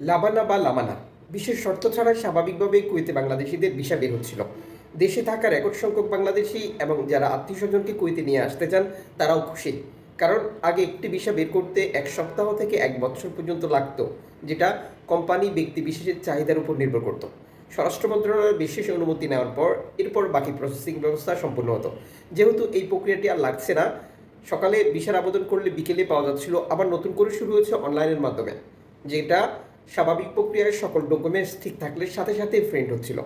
লাবানা বা লামানা। বিশেষ শর্ত ছাড়া স্বাভাবিকভাবে কুয়েতে বাংলাদেশিদের ভিসা বের হচ্ছিল। দেশে থাকা রেকর্ড সংখ্যক বাংলাদেশি এবং যারা আত্মীয় স্বজনকে কুয়েতে নিয়ে আসতে চান, তারাও খুশি। কারণ আগে একটি ভিসা বের করতে এক সপ্তাহ থেকে এক বছর পর্যন্ত লাগতো, যেটা কোম্পানি ব্যক্তি বিশেষের চাহিদার উপর নির্ভর করত। স্বরাষ্ট্র মন্ত্রণালয়ের বিশেষ অনুমতি নেওয়ার পর এরপর বাকি প্রসেসিং ব্যবস্থা সম্পূর্ণ হতো। যেহেতু এই প্রক্রিয়াটি আর লাগছে না, সকালে ভিসার আবেদন করলে বিকেলে পাওয়া যাচ্ছিল, আবার নতুন করে শুরু হয়েছে অনলাইনের মাধ্যমে, যেটা স্বাভাবিক প্রক্রিয়ায় সকল ডকুমেন্টস ঠিক থাকলে সাথে সাথে ফ্রেন্ড হচ্ছিল।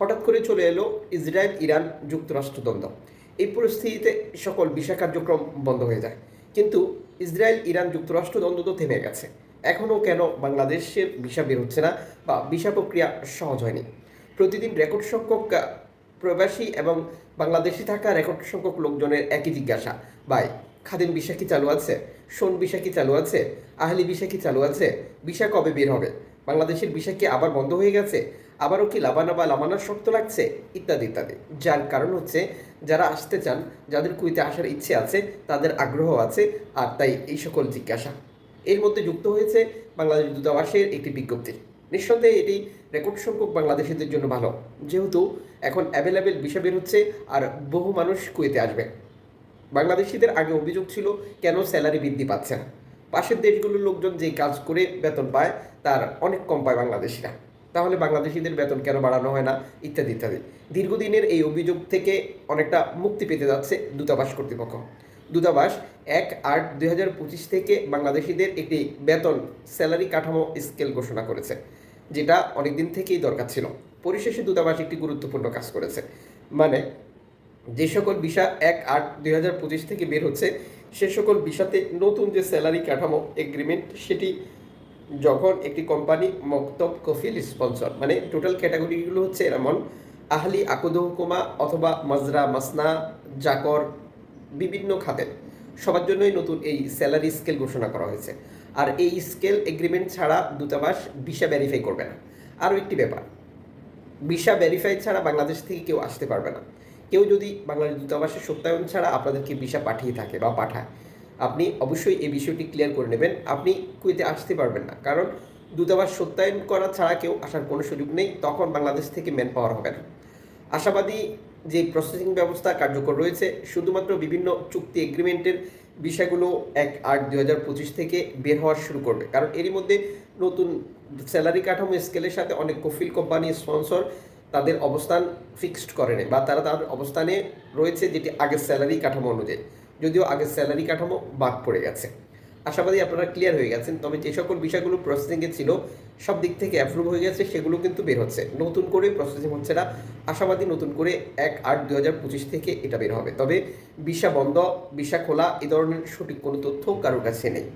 হঠাৎ করে চলে এলো ইসরায়েল, ইরান যুক্তরাষ্ট্র দ্বন্দ্ব এই পরিস্থিতিতে সকল ভিসা কার্যক্রম বন্ধ হয়ে যায়। কিন্তু ইসরায়েল, ইরান যুক্তরাষ্ট্র দ্বন্দ্ব তো থেমে গেছে। এখনও কেন বাংলাদেশের ভিসা বের হচ্ছে না বা ভিসা প্রক্রিয়া সহজ হয়নি? প্রতিদিন রেকর্ড সংখ্যক প্রবাসী এবং বাংলাদেশি থাকা রেকর্ড সংখ্যক লোকজনের একই জিজ্ঞাসা। ভাই খাদিম ভিসা কি চালু আছে? সোন ভিসা কি চালু আছে? আহলি ভিসা কি চালু আছে? ভিসা কবে বের হবে? বাংলাদেশের ভিসা কি আবার বন্ধ হয়ে গেছে? আবারও কি লাবানা বা লামানার শর্ত লাগছে? ইত্যাদি ইত্যাদি। যার কারণ হচ্ছে, যারা আসতে চান, যাদের কুইতে আসার ইচ্ছে আছে, তাদের আগ্রহ আছে, আর তাই এই সকল জিজ্ঞাসা। এর মধ্যে যুক্ত হয়েছে বাংলাদেশ দূতাবাসের একটি বিজ্ঞপ্তি। নিঃসন্দেহে এটি রেকর্ড সংখ্যক বাংলাদেশিদের জন্য ভালো। যেহেতু এখন অ্যাভেলেবেল ভিসা বের হচ্ছে, আর বহু মানুষ কুয়েতে আসবে। বাংলাদেশিদের আগে অভিযোগ ছিল, কেন স্যালারি বৃদ্ধি পাচ্ছে না। পাশের দেশগুলোর লোকজন যে কাজ করে বেতন পায়, তার অনেক কম পায় বাংলাদেশিরা। তাহলে বাংলাদেশিদের বেতন কেন বাড়ানো হয় না? ইত্যাদি ইত্যাদি। দীর্ঘদিনের এই অভিযোগ থেকে অনেকটা মুক্তি পেতে যাচ্ছে দূতাবাস কর্তৃপক্ষ। দূতাবাস এক আট দুই হাজার পঁচিশ থেকে বাংলাদেশিদের একটি বেতন স্যালারি কাঠামো স্কেল ঘোষণা করেছে, যেটা অনেক দিন থেকেই দরকার ছিল। পরিশেষে দূতাবাস একটি গুরুত্বপূর্ণ কাজ করেছে। মানে যে সকল ভিসা এক আট দুই হাজার পঁচিশ থেকে বের হচ্ছে, সে সকল ভিসাতে নতুন যে স্যালারি কাঠামো এগ্রিমেন্ট সেটি যখন একটি কোম্পানি মক্তব কফিল স্পন্সর মানে টোটাল ক্যাটাগরিগুলো হচ্ছে এমন, আহলি আকুদহকুমা অথবা মাজরা মাসনা, জাকর, বিভিন্ন খাতে সবার জন্যই নতুন এই স্যালারি স্কেল ঘোষণা করা হয়েছে। আর এই স্কেল এগ্রিমেন্ট ছাড়া দূতাবাস ভিসা ভেরিফাই করবে না। আরও একটি ব্যাপার, ভিসা ভেরিফাই ছাড়া বাংলাদেশ থেকে কেউ আসতে পারবে না। কেউ যদি বাংলাদেশ দূতাবাসের সত্যায়ন ছাড়া আপনাদেরকে ভিসা পাঠিয়ে থাকে বা পাঠায়, আপনি অবশ্যই এই বিষয়টি ক্লিয়ার করে নেবেন। আপনি কুয়েতে আসতে পারবেন না। কারণ দূতাবাস সত্যায়ন করা ছাড়া কেউ আসার কোনো সুযোগ নেই। তখন বাংলাদেশ থেকে ম্যান পাওয়ার হবে না। আশাবাদী যে প্রসেসিং ব্যবস্থা কার্যকর রয়েছে, শুধুমাত্র বিভিন্ন চুক্তি এগ্রিমেন্টের বিষয়গুলো এক আট দুই হাজার পঁচিশ থেকে বের হওয়া শুরু করবে। কারণ এরই মধ্যে নতুন স্যালারি কাঠামো স্কেলের সাথে অনেক কফিল কোম্পানি স্পন্সর তাদের অবস্থান ফিক্সড করেনি বা তারা তাদের অবস্থানে রয়েছে যেটি আগের স্যালারি কাঠামো অনুযায়ী। যদিও আগের স্যালারি কাঠামো বাদ পড়ে গেছে। আশাবাদী আপনারা ক্লিয়ার হয়ে গেছেন। তবে যে সকল বিষয়গুলো প্রসেসিংয়ে ছিল, সব দিক থেকে অ্যাপ্রুভ হয়ে গেছে, সেগুলো কিন্তু বের হচ্ছে। নতুন করে প্রসেসিং হচ্ছে না। আশাবাদী নতুন করে এক আট দু হাজার পঁচিশ থেকে এটা বের হবে। তবে বিশা বন্ধ বিশা খোলা, এ ধরনের সঠিক কোনো তথ্য কারোর কাছে নেই।